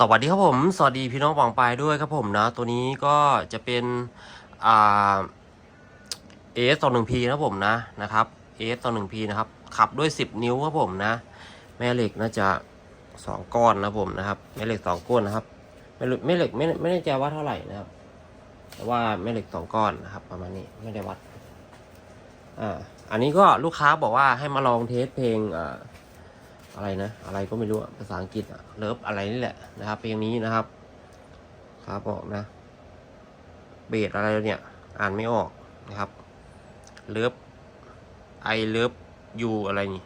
สวัสดีครับผม สวัสดีพี่น้องปองปายด้วยครับผมนะ ตัวนี้ก็จะเป็นอ่า AS 2 1 P นะครับผมนะนะครับ AS 2 1 P นะครับ ขับด้วย10นิ้วครับผมนะ แม่เหล็กน่าจะ2ก้อนนะผมนะครับแม่เหล็ก2ก้อนนะครับแม่เหล็กแม่เหล็กไม่ไม่แน่ใจว่าเท่าไหร่นะครับ แต่ว่าแม่เหล็ก2ก้อนนะครับ ประมาณนี้ไม่ได้วัดอ่าอันนี้ก็ลูกค้าบอกว่าให้มาลองเทสเพลงอ่า อะไรนะ อะไรก็ไม่รู้ภาษาอังกฤษอะเลิฟอะไรนี่แหละนะครับ เพลงนี้นะครับครับบอกนะ เบสอะไรเนี่ยอ่านไม่ออกนะครับเลิฟไอเลิฟยูอะไรนี่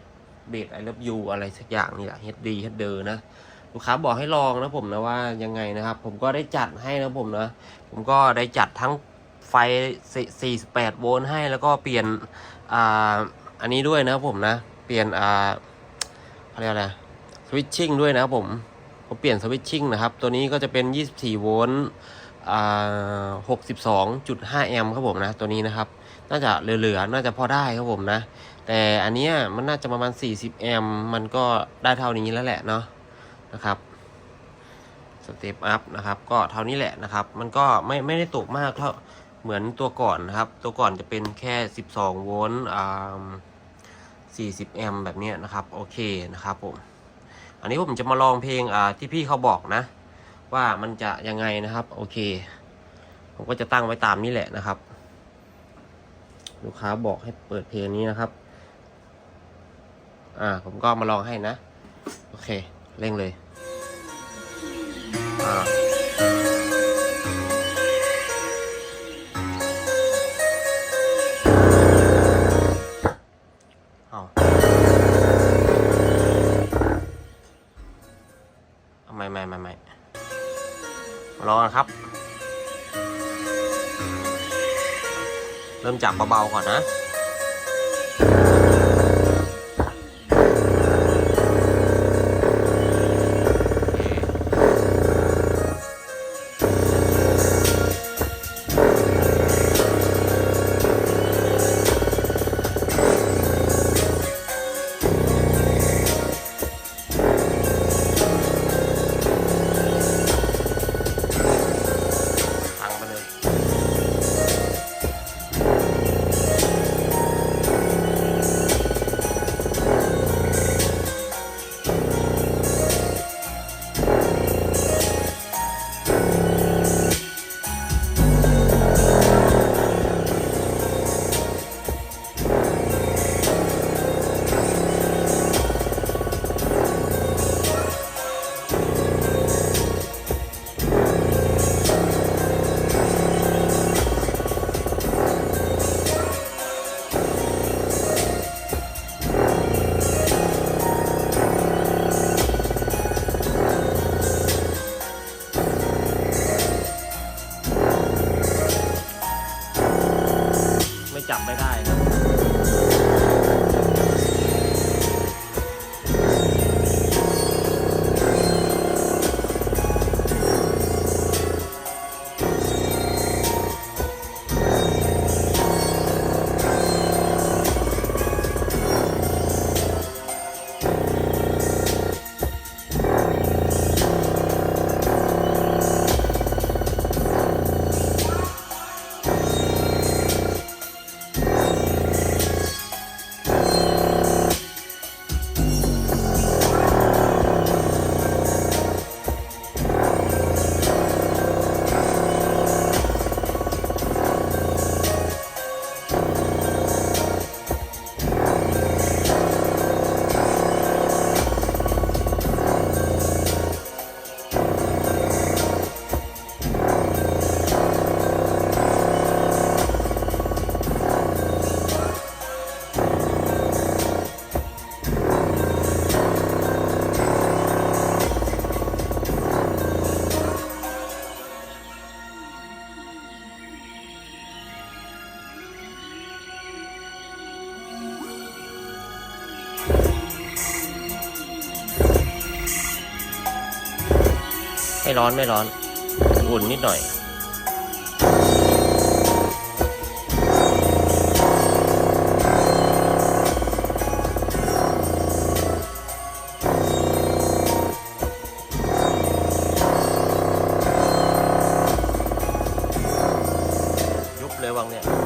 เบสไอเลิฟยูอะไรสักอย่างนี่แหละเฮดดีเฮดเดอร์นะลูกค้าบอกให้ลองนะผมนะว่ายังไงนะครับ ผมก็ได้จัดให้นะผมนะ ผมก็ได้จัดทั้งไฟ 48 โวลต์ให้แล้วก็เปลี่ยนอ่าอันนี้ด้วยนะผมนะ เปลี่ยนอ่า เขาเรียกอะไรสวิตชิ่งด้วยนะครับผมผมเปลี่ยนสวิตชิ่งนะครับ ตัวนี้ก็จะเป็น 24 โวลต์อ่า62.5แอมป์ครับผมนะ ตัวนี้นะครับ น่าจะเหลือๆ น่าจะพอได้ครับผมนะ แต่อันเนี้ยมันน่าจะประมาณ40แอมป์มันก็ได้เท่านี้แล้วแหละเนาะนะครับสเตปอัพนะครับ ก็เท่านี้แหละนะครับ มันก็ไม่ไม่ได้ตกมากเท่าเหมือนตัวก่อนนะครับ ตัวก่อนจะเป็นแค่12โวลต์อ่า 40 แอมแบบนี้นะครับ โอเคนะครับผม อันนี้ผมจะมาลองเพลงอ่าที่พี่เขาบอกนะ ว่ามันจะยังไงนะครับ โอเค ผมก็จะตั้งไว้ตามนี้แหละนะครับ ลูกค้าบอกให้เปิดเพลงนี้นะครับ อ่า ผมก็มาลองให้นะ โอเค เร่งเลย อ่า ไม่ไม่ไม่ไม่รอครับ เริ่มจากเบาๆก่อนนะ ไม่ร้อนไม่ร้อน อุ่นนิดหน่อยเลยวังเนี่ย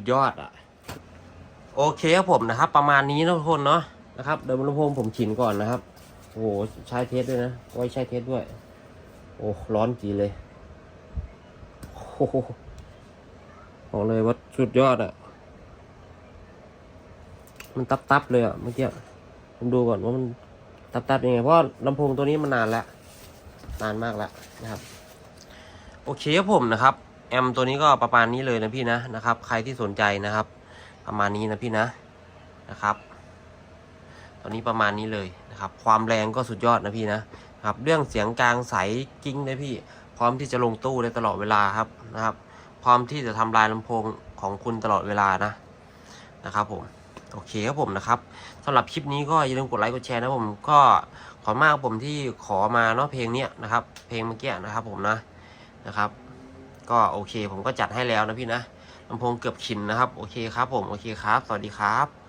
ดยอดอะ โอเคครับผมนะครับ ประมาณนี้นะทุกคนเนาะนะครับเดี๋ยวลำโพงผมฉินก่อนนะครับ โอ้โหใช้เทสด้วยนะไว้ใช้เทสด้วย โอ้ร้อนจีเลยโอ้โหบอกเลยว่าสุดยอดอะ มันตับตับเลยอะเมื่อกี้ผมดูก่อนว่ามันตับตับยังไงเพราะลำโพงตัวนี้มันนานแล้วนานมากแล้วนะครับ โอเคครับผมนะครับ แอมตัวนี้ก็ประมาณนี้เลยนะพี่นะนะครับ ใครที่สนใจนะครับ ประมาณนี้นะพี่นะนะครับ ตอนนี้ประมาณนี้เลยนะครับ ความแรงก็สุดยอดนะพี่นะครับ เรื่องเสียงกลางใสกิ้งนะพี่ พร้อมที่จะลงตู้ได้ตลอดเวลาครับนะครับ พร้อมที่จะทำลายลำโพงของคุณตลอดเวลานะนะครับผมโอเคครับผมนะครับสำหรับคลิปนี้ก็อย่าลืมกดไลค์กดแชร์นะผมก็ขอบคุณมากผมที่ขอมาเนาะเพลงเนี้ยนะครับ เพลงเมื่อกี้นะครับผมนะนะครับ ก็โอเค ผมก็จัดให้แล้วนะพี่นะลำโพงเกือบขินนะครับ โอเคครับผม โอเคครับ สวัสดีครับ